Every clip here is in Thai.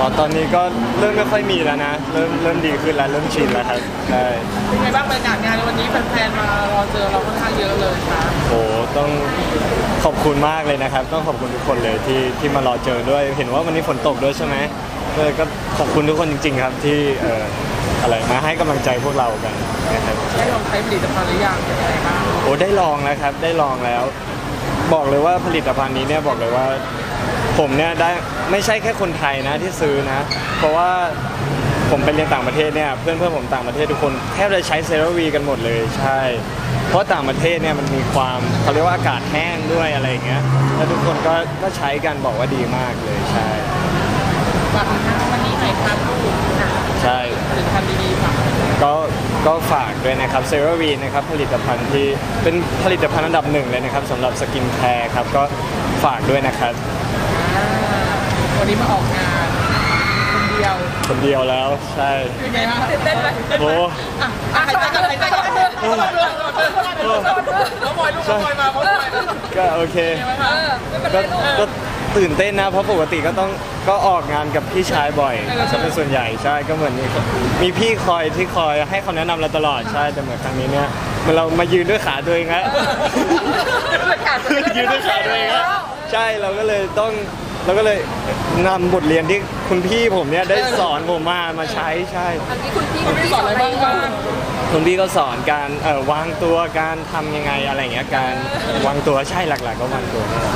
อ๋อตอนนี้ก็เริ่มไม่ค่อยมีแล้วนะ เริ่มเริ่มดีขึ้นแล้วเริ่มชินแล้วครับใช่เป็นไงบ้างบรรยากาศงานในวันนี้แฟนๆมารอเจอเราค่อนข้างเยอะเลยค่ะโอ้ต้องขอบคุณมากเลยนะครับ ต้องขอบคุณทุกคนเลยที่ที่มารอเจอด้วย เห็นว่าวันนี้ฝนตกด้วยใช่ไหมก็ก็ขอบคุณทุกคนจริง ๆ ครับที่เอ่ออะไรมาให้กำลังใจพวกเรากันนะครับได้ลองใช้ผลิตภัณฑ์หรือยังเป็นยังไงบ้างโอ้ได้ลองแล้วครับได้ลองแล้ว บอกเลยว่าผลิตภัณฑ์นี้เนี่ยบอกเลยว่า ผมเนี่ยได้ไม่ใช่แค่คนไทยนะที่ซื้อนะ เพราะว่าผมไปเรียนต่างประเทศเนี่ยเพื่อนเพื่อนๆผมต่างประเทศทุกคนแทบจะใช้เซรั่มวีกันหมดเลยใช่ เพราะต่างประเทศเนี่ยมันมีความเขาเรียกว่าอากาศแห้งด้วยอะไรอย่างเงี้ยแล้วทุกคนก็ก็ใช้กันบอกว่าดีมากเลยใช่ฝากวันนี้หน่อยครับลูกค่ะใช่ผลิตภัณฑ์ดีๆค่ะก็ก็ฝากด้วยนะครับเซรั่มวีนะครับผลิตภัณฑ์ที่เป็นผลิตภัณฑ์อันดับหนึ่งเลยนะครับสำหรับสกินแคร์ครับก็ฝากด้วยนะครับอ่า วันนี้มาออกงานคนเดียวคนเดียวแล้วใช่เป็นไงฮะตื่นเต้นไหมโอ้อะอะหายใจกันหายใจกันน้องบอยลูกน้องบอยมาน้องบอยมาก็โอเคเออก็ก็ตื่นเต้นนะเพราะปกติก็ต้องก็ออกงานกับพี่ชายบ่อยจะเป็นส่วนใหญ่ใช่ก็เหมือนมีมีพี่คอยที่คอยให้คำแนะนำเราตลอดใช่แต่เหมือนครั้งนี้เนี่ยเหมือนเรามายืนด้วยขาตัวเองฮะ ยืนด้วยขาตัวเองฮะใช่เราก็เลยต้อง เราก็เลยนำบทเรียนที่คุณพี่ผมเนี่ยได้สอนผมมามาใช้ใช่ อันนี้คุณพี่คุณพี่สอนอะไรบ้างบ้างคุณพี่ก็สอนการเอ่อวางตัวการทำยังไงอะไรอย่างเงี้ยการวางตัวใช่หลักๆ ก็วางตัวนี่แหละ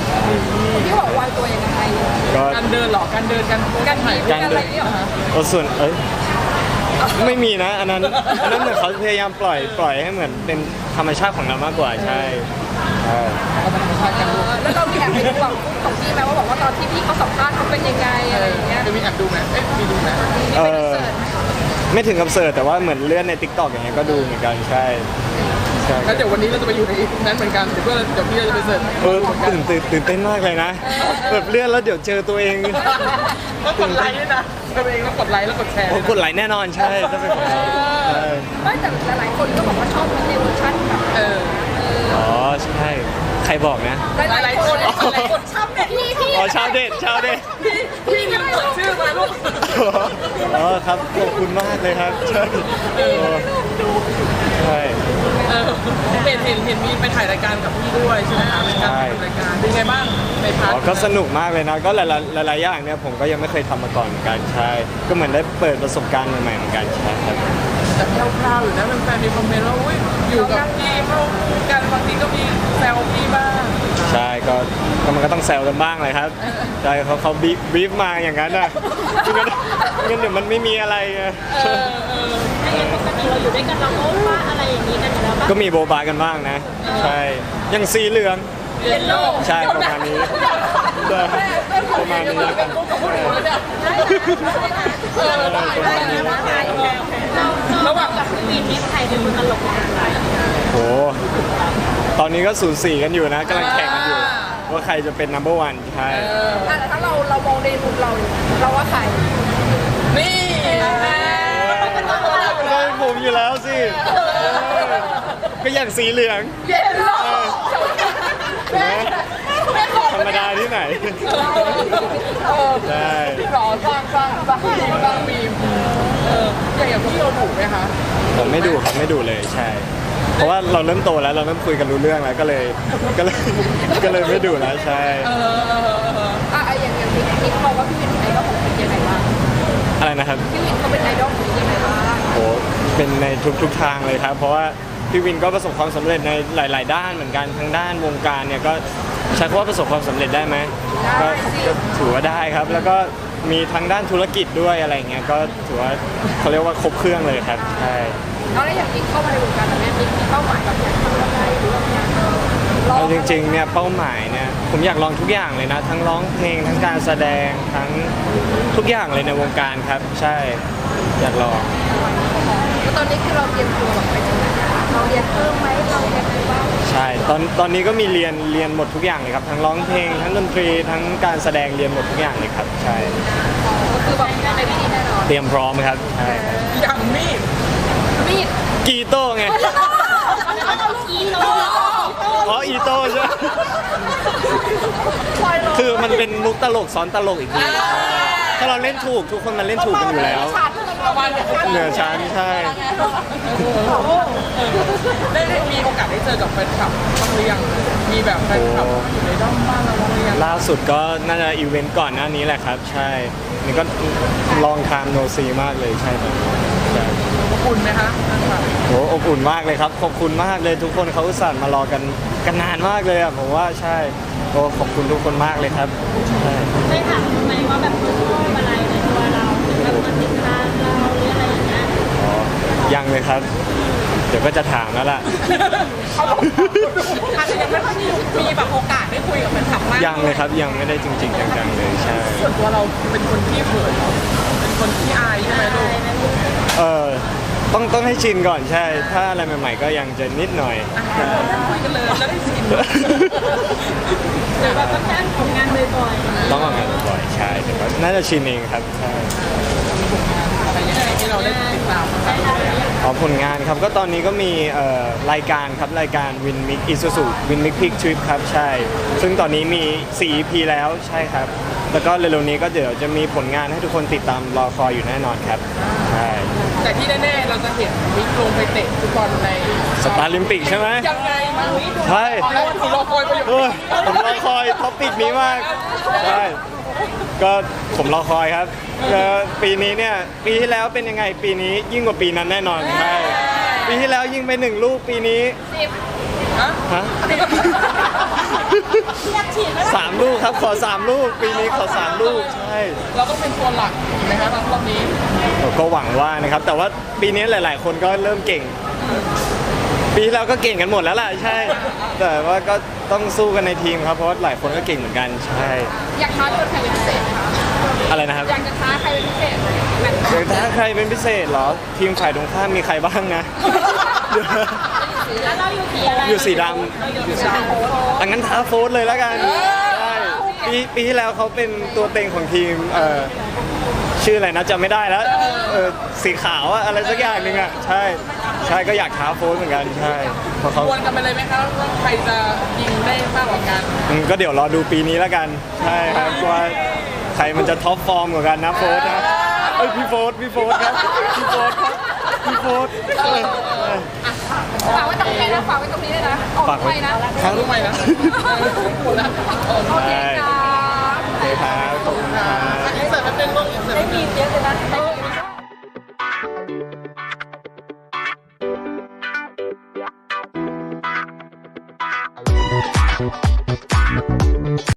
คุณพี่บอกวางตัวยังไงก็การเดินหรอการเดินการการถ่ายการเดินเออส่วนเอ้ย ไม่มีนะ อันนั้นอันนั้นเหมือนเขาพยายามปล่อยปล่อยให้เหมือนเป็นธรรมชาติของเรามากกว่าใช่ใช่เอาเป็นธรรมชาติกันลูกแล้วเรามีแอบไปดูแบบของพี่ไหมว่าบอกว่าตอนที่พี่เขาสัมภาษณ์เขาเป็นยังไงอะไรอย่างเงี้ยจะมีแอบดูไหมเอ๊ะมีดูไหมเออไม่ถึงกับเสิร์ชแต่ว่าเหมือนเลื่อนในทิกตอกอย่างเงี้ยก็ดูเหมือนกันใช่ ใช่แล้วเดี๋ยววันนี้เราจะไปอยู่ในนั้นเหมือนกันเดี๋ยวเพื่อนเดี๋ยวพี่เราจะไปเสิร์ชเออตื่นตื่นตื่นเต้นมากเลยนะแบบเลื่อนแล้วเดี๋ยวเจอตัวเองแล้วกดไลค์ด้วยนะตัวเองแล้วกดไลค์แล้วกดแชร์โอ้กดไลค์แน่นอนใช่ถ้าเป็นผมใช่ไม่แต่หลายๆคนก็บอกว่าชอบในเวอร์ชันแบบเอออ๋อใช่ใครบอกนะหลายๆคนหลายๆคนชอบเนี่ยพี่พี่อ๋อชาวเด็ดชาวเด็ดพี่ลืมกดชื่อมาลูกอ๋อครับขอบคุณมากเลยครับใช่เออใช่ เออเห็นเห็นเห็นมีไปถ่ายรายการกับพี่ด้วยใช่ไหมคะเป็นการทำรายการเป็นไงบ้างในพาร์อ๋อทก็สนุกมากเลยนะ ก็หลายๆหลายๆอย่างเนี่ยผมก็ยังไม่เคยทำมาก่อนเหมือนกันใช่ ก็เหมือนได้เปิดประสบการณ์ใหม่ๆเหมือนกันใช่ครับ แต่คร่าวๆอยู่นะแฟนๆมีคอมเมนต์ว่าอุ้ยอยู่กับพี่เข้ากันบางทีก็มีแซวพี่บ้าง ใช่ก็ ก็มันก็ต้องแซวกันบ้างเลยครับใช่เขาเขาบีบรีฟมาอย่างนั้นอะไม่งั้นไม่งั้นเดี๋ยวมันไม่มีอะไรไงเออเออไม่งั้นปกติเราอยู่ด้วยกันเราก็ว่าอะไรอย่างนี้กันอยู่แล้วปะก็มีโบบากันบ้างนะ ใช่ยังสีเหลืองเรียนโลกใช่ประมาณนี้ใช่ประมาณนี้เป็นลูกกับผู้หญิงเลยเนี่ยเออได้ได้ได้เราเราบอกกับพี่วินนี่ใครเป็นคนตลกกว่ากันโหตอนนี้ก็สูสีกันอยู่นะกำลังแข่งกันอยู่ ว่าใครจะเป็น number one ใช่แต่ถ้าเราเรามองในมุมเราเราว่าใครนี่ได้ผมอยู่แล้วสิเออก็อย่างสีเหลืองเย็นโลกเห็นไหมธรรมดาที่ไหนเออใช่รอสร้างสร้างสร้างมีมสร้างมีมเอออย่างอย่างพี่เราถูกไหมคะผมไม่ดูครับไม่ดูเลยใช่เพ ราะว่าเราเริ่มโตแล้วเราเริ่มคุยกันรู้เรื่องแล้วก็เลยก็เลยก็เลยไม่ดูแล้วใช่เออเออเอออะอย่างอย่างพี่พี่มองว่าพี่วินเป็นไอดอลของพี่ยังไงบ้างอะไรนะครับพี่วินเขาเป็นไอดอลของพี่ยังไงบ้างโหเป็นในทุกๆทางเลยครับ เพราะว่าพี่วินก็ประสบความสำเร็จในหลาย ๆ ด้านเหมือนกันทั้งด้านวงการเนี่ยก็ใช้คำว่าประสบความสำเร็จได้ไหมก็ก็ถือว่าได้ครับ แล้วก็มีทั้งด้านธุรกิจด้วยอะไรอย่างเงี้ยก็ถือว่าเขาเรียกว่าครบเครื่องเลยครับใช่ แล้วอย่างนี้เข้ามาในวงการแบบนี้มีมีเป้าหมายแบบอยากทำอะไรหรือว่าอยากลอเอางจริงๆเนี่ยเป้าหมายเนี่ยผมอยากลองทุกอย่างเลยนะ ทั้งร้องเพลงทั้งการแสดงทั้งทุกอย่างเลยในวงการครับ ใช่อยากลอง แล้วตอนนี้คือเราเตรียมตัวแบบไปถึงไหนอะเราเรียนเพิ่มไหมเราเรียนอะไรบ้างใช่ตอนตอนนี้ก็มีเรียนเรียนหมดทุกอย่างเลยครับทั้งร้องเพลงทั้งดนตรีทั้งการแสดงเรียนหมดทุกอย่างเลยครับ ใช่ ก็คือแบบในที่นี่แน่นอนเตรียมพร้อมครับใช่ครับอย่างมีดมีด กีโต้ไงอีโลอ๋ออีโต้ใช่ไหมคือมันเป็นมุกตลกซ้อนตลกอีกทีคถ้าเราเล่นถูกทุกคนมันเล่นถูกกันอยู่แล้วประมาณนี้เหนือชั้นใช่ ได้ได้มีโอกาสได้เจอกับแฟนคลับบ้างหรือยังมีแบบแฟนคลับอยู่ในด้อมบ้านเราบ้างหรือยังล่าสุดก็น่าจะอีเวนต์ก่อนหน้านี้แหละครับ ใช่ นี่ก็ลองทามโนซีมากเลยใช่ครับใช่ข อบคุณไหมคะแฟนคลับโหอบอุ่นมากเลยครับ ขอบคุณมากเลยทุกคนเขาอุตส่าห์มารอกันกันนานมากเลยอะผมว่าใช่โอ้ขอบคุณทุกคนมากเลยครับใช่ได้ถามไหมว่าแบบชอบอะไรในตัวเราถึงแบบมาติดตามเราหรืออะไรอย่างเงี้ยอ๋อยังเลยครับ เดี๋ยวก็จะถามแล้วล่ะอาจจะยังไม่ค่อยมีแบบโอกาสได้คุยกับแฟนคลับมากยังเลยครับยังไม่ได้จริง ๆ จังๆเลยใช่ส่วนตัวเราเป็นคนที่เขินเป็นคนที่อายใช่ไหมลูกเออ ต้องต้องให้ชินก่อนใช่ ถ้าอะไรใหม่ ๆ ก็ยังจะนิดหน่อยใช่นั่งคุยกันเลยแล้วได้ชินหรือแบบแค่ทำงานบ่อยๆต้องออกงานบ่อยๆใช่แต่ก็น่าจะชินเองครับใช่อะไรยังไงที่เราได้ติดตามบ้างคะอ๋อผลงานครับก็ตอนนี้ก็มีเอ่อรายการครับรายการวินมิกอิซูซูวินมิกพิกทริปครับใช่ ซึ่งตอนนี้มี 4 EP แล้วใช่ครับ แล้วก็เร็วๆนี้ก็เดี๋ยวจะมีผลงานให้ทุกคนติดตามรอคอยอยู่แน่นอนครับใช่แต่ที่แน่ๆเราจะเห็นมิกลงไปเตะฟุตบอลในสตาร์ลิมปิกใช่ไหมยังไงมาวิใช่แล้วถือรอคอยประโยชเออน์ผมรอคอยท็อปิกนี้มากใช่ก็ผมรอคอยครับก็ปีนี้เนี่ยปีที่แล้วเป็นยังไงปีนี้ยิ่งกว่าปีนั้นแน่นอนใช่ปีที่แล้วยิงไปหนึ่งลูกปีนี้ฮะ ฮะสามลูกครับขอสามลูกปีนี้ขอสามลูกใช่ เราต้องเป็นตัวหลักถูกไหมคะรอบนี้ ก็หวังว่านะครับ แต่ว่าปีนี้หลาย ๆ คนก็เริ่มเก่ง ปีที่แล้วก็เก่งกันหมดแล้วล่ะใช่ แต่ว่าก็ต้องสู้กันในทีมครับเพราะว่าหลายคนก็เก่งเหมือนกันใช่ อยากท้าชวนใครเป็นพิเศษคะอะไรนะครับอยากจะท้าใครเป็นพิเศษไหมแบบเดี๋ยวถ้าใครเป็นพิเศษเหรอทีมฝ่ายตรงข้ามมีใครบ้างนะเดี๋ยว แล้วเราอยู่สีอะไรอยู่สีดำอยู่สีดำอังั้นท้าโฟสเลยแล้วกันใช่ปีปีที่แล้วเขาเป็นตัวเต็งของทีมเอ่อชื่ออะไรนะจำไม่ได้แล้วเออสีขาวอะอะไรสักอย่างหนึ่งอะใช่ใช่ก็อยากท้าโฟสเหมือนกันใช่เพราะเขาควรกันไปเลยไหมคะว่าใครจะยิงได้มากกว่ากันอืมก็เดี๋ยวรอดูปีนี้แล้วกัน ใช่ครับว่าใครมันจะท็อปฟอร์มกว่ากันนะโฟสนะเอ้ยพี่โฟสพี่โฟสครับพี่โฟสครับ พี่โฟสเออเออฝากไว้ตรงนี้นะฝากไว้ตรงนี้เลยนะออกฝากไปไว้นะครั้งรู้ไหมนะหมดแล้วโอเคจ้าโอเคครับขอบคุณครับอินเสิร์ตแป๊บนึงลูกอินเสิร์ตแป๊บนึงเยอะเลยนะ